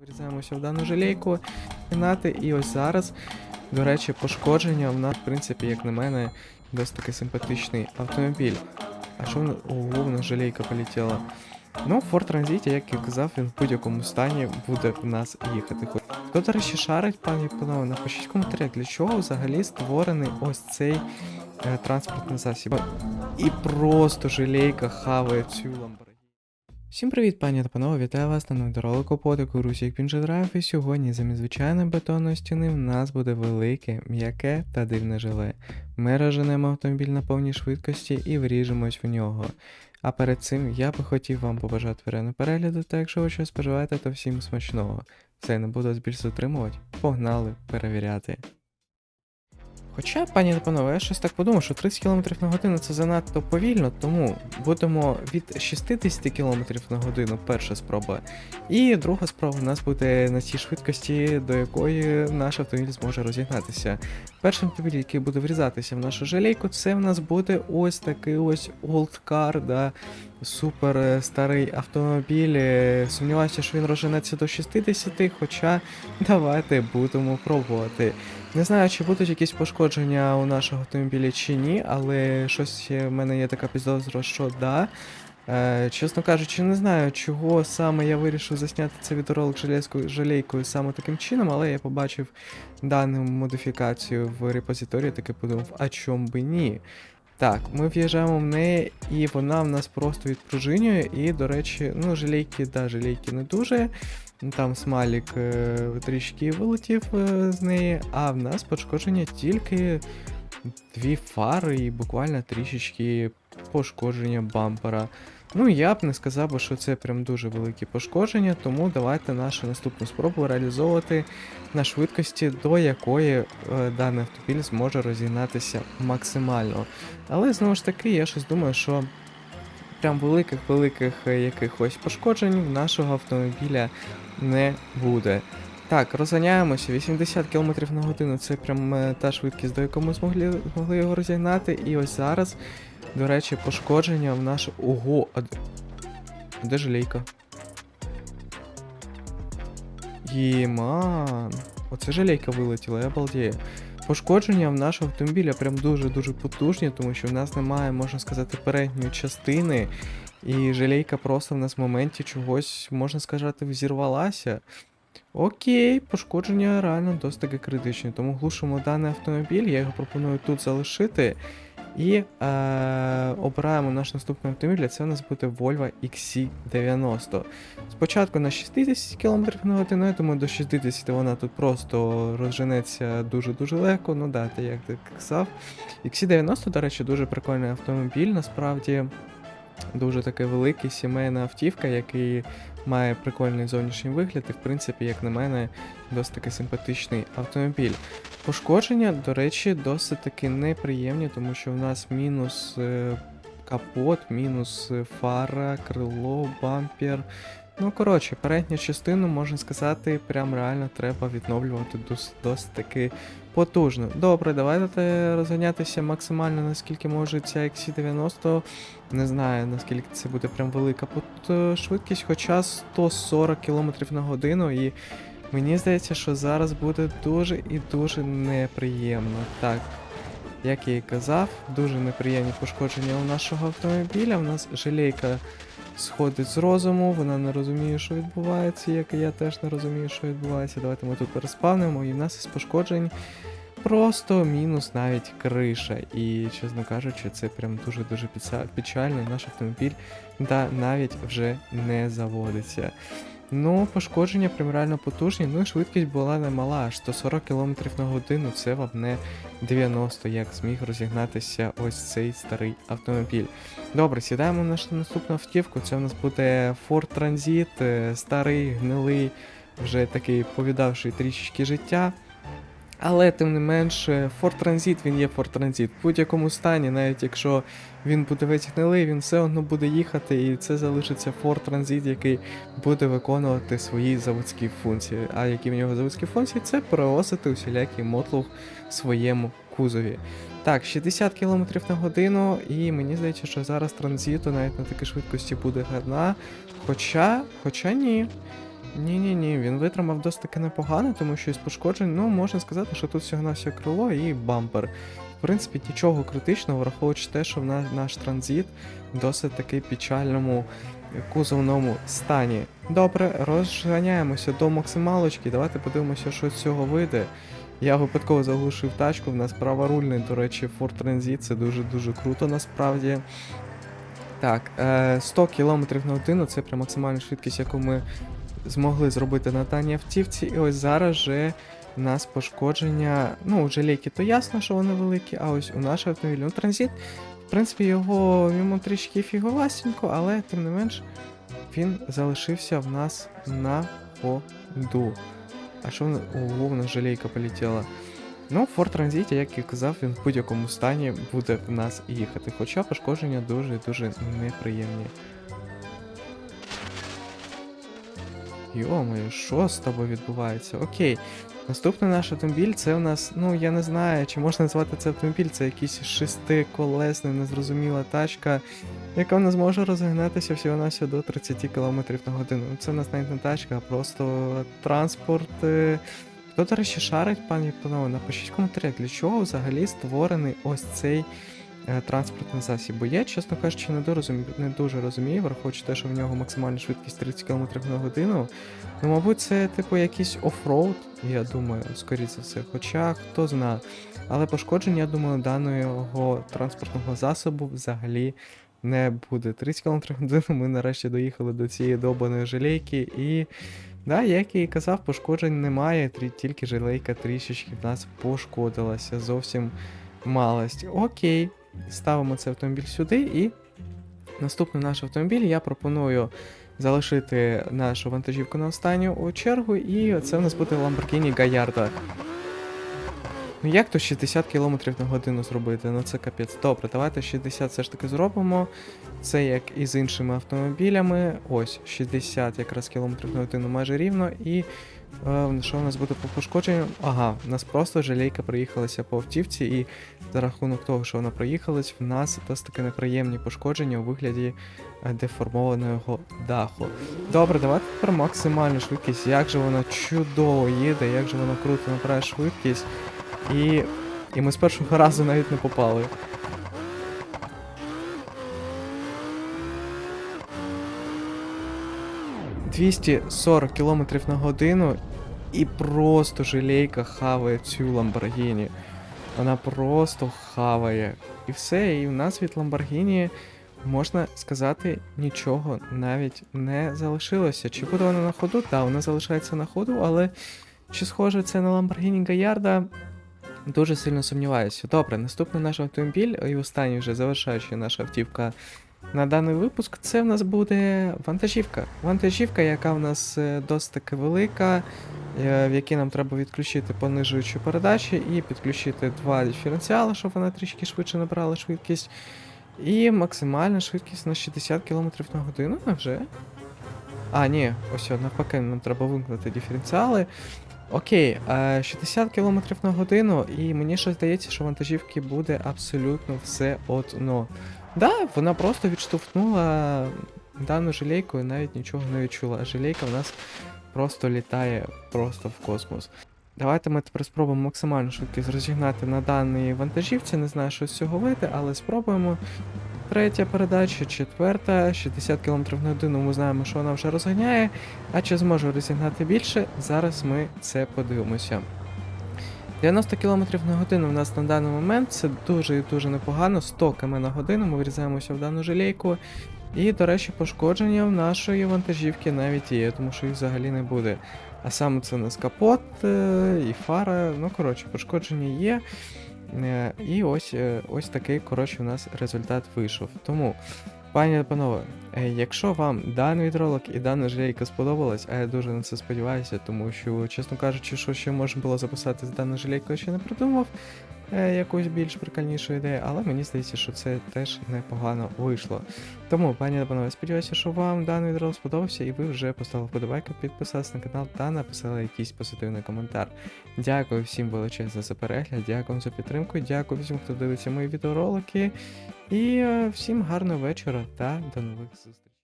Врізаємося в дану жалейку кімнати, і ось зараз, до речі, пошкодження в нас, в принципі, як на мене, досить таки симпатичний автомобіль. А що в нас? Ого, в нас жалейка полетіла. Ну, Ford Transit, як я казав, він в будь-якому стані буде в нас їхати. Хто, до речі, шарить, пані панове, напишіть в коментарях, для чого взагалі створений ось цей е, транспортний засіб. І просто жалейка хаває цю ламборгіні. Всім привіт, пані та панове, вітаю вас на недоролику подику Русік Пінжедрайв, і сьогодні замість звичайної бетонної стіни в нас буде велике, м'яке та дивне желе. Ми розженемо автомобіль на повній швидкості і вріжемось в нього. А перед цим я би хотів вам побажати приємного перегляду, та якщо ви щось споживаєте, то всім смачного. Все, не буду більше затримувати. Погнали перевіряти. Хоча, пані та панове, я щось так подумав, що 30 км на годину це занадто повільно, тому будемо від 60 км на годину перша спроба. І друга спроба у нас буде на тій швидкості, до якої наш автомобіль зможе розігнатися. Перший автомобіль, який буде врізатися в нашу жалейку, це в нас буде ось такий ось car, да, супер старий автомобіль. Е, Сумніваюся, що він розженеться до 60, хоча давайте будемо пробувати. Не знаю, чи будуть якісь пошкодження у нашого автомобіля чи ні, але щось в мене є така підозра, що да. Е, чесно кажучи, не знаю, чого саме я вирішив засняти цей відеоролик жалейською жалейкою саме таким чином, але я побачив дану модифікацію в репозиторії, таки подумав, а чом би ні. Так, ми в'їжджаємо в неї, і вона в нас просто відпружинює. І, до речі, ну, жалейки, да, жалейки не дуже. Там смайлік е, трішки вилетів е, з неї, а в нас пошкодження тільки дві фари і буквально трішечки пошкодження бампера. Ну, я б не сказав, що це прям дуже великі пошкодження, тому давайте нашу наступну спробу реалізовувати на швидкості, до якої е, даний автомобіль зможе розігнатися максимально. Але знову ж таки, я щось думаю, що прям великих-великих е, якихось пошкоджень в нашого автомобіля не буде. Так, розганяємося, 80 км на годину це прям е, та швидкість, до якої ми змогли, змогли його розігнати. І ось зараз, до речі, пошкодження в наш. Ого! А... Де жалейка? Єман. Оце жалейка вилетіла, я балдею. Пошкодження в нашого автомобіля прям дуже-дуже потужні, тому що в нас немає, можна сказати, передньої частини. І жалейка просто в нас в моменті чогось, можна сказати, взірвалася. Окей, пошкодження реально досить таки критичні, тому глушимо даний автомобіль, я його пропоную тут залишити. І е, обираємо наш наступний автомобіль, це у нас буде Volvo XC90. Спочатку на 60 км на годину, я думаю, до 60 вона тут просто розженеться дуже-дуже легко. Ну да, ти як ти казав. XC90, до речі, дуже прикольний автомобіль, насправді. Дуже такий великий сімейна автівка, який має прикольний зовнішній вигляд, і в принципі, як на мене, досить таки симпатичний автомобіль. Пошкодження, до речі, досить таки неприємні, тому що в нас мінус е, капот, мінус е, фара, крило, бампер. Ну, коротше, передню частину, можна сказати, прям реально треба відновлювати дос- досить таки потужно. Добре, давайте розганятися максимально, наскільки може ця XC90. Не знаю, наскільки це буде прям велика швидкість, хоча 140 км на годину, і мені здається, що зараз буде дуже і дуже неприємно. Так, як я і казав, дуже неприємні пошкодження у нашого автомобіля. У нас жалейка сходить з розуму, вона не розуміє, що відбувається, як і я теж не розумію, що відбувається. Давайте ми тут переспавнемо, і в нас із пошкоджень просто мінус навіть криша. І, чесно кажучи, це прям дуже-дуже печально, наш автомобіль да, навіть вже не заводиться. Ну, пошкодження прям реально потужні, ну і швидкість була немала, аж 140 км на годину, це вам не 90, як зміг розігнатися ось цей старий автомобіль. Добре, сідаємо на наступну автівку. Це в нас буде Ford Transit, е, старий, гнилий, вже такий повідавший трішечки життя. Але тим не менш, е, Ford Transit він є Ford Transit. В будь-якому стані, навіть якщо він буде весь гнилий, він все одно буде їхати, і це залишиться Ford Transit, який буде виконувати свої заводські функції. А які в нього заводські функції? Це перевозити усілякий мотлух в своєму кузові. Так, 60 км на годину, і мені здається, що зараз транзиту навіть на такій швидкості буде гарна. Хоча, хоча ні. Ні-ні-ні, він витримав досить таки непогано, тому що із пошкоджень, ну, можна сказати, що тут всього на все крило і бампер. В принципі, нічого критичного, враховуючи те, що в нас наш транзит досить таки печальному кузовному стані. Добре, розганяємося до максималочки. Давайте подивимося, що з цього вийде. Я випадково заглушив тачку, в нас праворульний, до речі, Ford Transit, це дуже-дуже круто насправді. Так, е, 100 км на годину це прям максимальна швидкість, яку ми змогли зробити на даній автівці. І ось зараз же у нас пошкодження. Ну, у жалейки то ясно, що вони великі, а ось у наш автомобіль. Ну, транзит, в принципі, його йому трішки фіговасенько, але тим не менш він залишився в нас на ходу. А що нас жалейка полетіла. Ну, Ford Transit, як і казав, він в будь-якому стані буде в нас їхати. Хоча пошкодження дуже-дуже неприємні. Йо-моє, що з тобою відбувається? Окей. Наступний наш автомобіль це у нас, ну я не знаю, чи можна назвати це автомобіль, це якийсь шестиколесний, незрозуміла тачка, яка в нас може розігнатися всього на до 30 км на годину. Ну, Це в нас навіть не тачка, а просто транспорт. е. Хто, до речі, шарить, пані панове, напишіть в коментарях, для чого взагалі створений ось цей транспортний засіб. Бо я, чесно кажучи, не, дорозумі... не дуже розумію, враховуючи те, що в нього максимальна швидкість 30 км на годину. Ну, мабуть, це типу якийсь офроуд, я думаю, скоріше за все. Хоча хто зна. Але пошкоджень, я думаю, даного транспортного засобу взагалі не буде. 30 км годину ми нарешті доїхали до цієї добаної жалейки і. Да, як я і казав, пошкоджень немає, тільки жалейка трішечки в нас пошкодилася. Зовсім малость. Окей, ставимо цей автомобіль сюди і наступний наш автомобіль я пропоную залишити нашу вантажівку на останню чергу, і це у нас буде Lamborghini Gallardo. Ну як то 60 км на годину зробити? Ну це капець. Добре, давайте 60 все ж таки зробимо. Це як і з іншими автомобілями. Ось 60 якраз кілометрів на годину майже рівно. І е, що у нас буде по пошкодженню? Ага, у нас просто жалейка проїхалася по автівці, і за рахунок того, що вона проїхалась, в нас досить таки неприємні пошкодження у вигляді е, деформованого даху. Добре, давайте тепер максимальну швидкість. Як же вона чудово їде, як же вона круто набирає швидкість. І, і ми з першого разу навіть не попали. «240 км на годину і просто жалейка хаває цю Lamborghini. Вона просто хаває. І все, і в нас від Lamborghini, можна сказати, нічого навіть не залишилося. Чи буде вона на ходу? Так, вона залишається на ходу, але чи схоже це на Lamborghini Gallardo? Дуже сильно сумніваюся. Добре, наступний наш автомобіль, і останній вже завершаючи наша автівка на даний випуск, це в нас буде вантажівка. Вантажівка, яка в нас е, досить таки велика, е, в якій нам треба відключити понижуючі передачі і підключити два диференціали, щоб вона трішки швидше набрала швидкість. І максимальна швидкість на 60 км на годину вже. А, ні, ось навпаки, нам треба вимкнути диференціали. Окей, е, 60 км на годину, і мені ще здається, що вантажівки буде абсолютно все одно. Да, вона просто відштовхнула дану жалейку і навіть нічого не відчула. А жалейка в нас просто літає просто в космос. Давайте ми тепер спробуємо максимальну швидкість розігнати на даній вантажівці. Не знаю, що з цього вийде, але спробуємо. Третя передача, четверта, 60 км на годину. Ми знаємо, що вона вже розганяє. А чи зможу розігнати більше? Зараз ми це подивимося. 90 км на годину в нас на даний момент це дуже і дуже непогано. 100 км на годину ми врізаємося в дану жалейку. І, до речі, пошкодження в нашої вантажівки навіть є, тому що їх взагалі не буде. А саме це у нас капот е, і фара. Ну, коротше, пошкодження є. Е, І ось, е, ось такий, коротше, у нас результат вийшов. Тому, пані та панове, е, якщо вам даний відролик і дана жалейка сподобалась, а я дуже на це сподіваюся, тому що, чесно кажучи, що ще можна було записати з даною жалейкою, я ще не придумав якусь більш прикольнішу ідею, але мені здається, що це теж непогано вийшло. Тому, пані та панове, сподіваюся, що вам даний відео сподобався, і ви вже поставили вподобайку, підписались на канал та написали якийсь позитивний коментар. Дякую всім величезно за перегляд, дякую за підтримку, дякую всім, хто дивиться мої відеоролики. І е, всім гарного вечора та до нових зустрічей.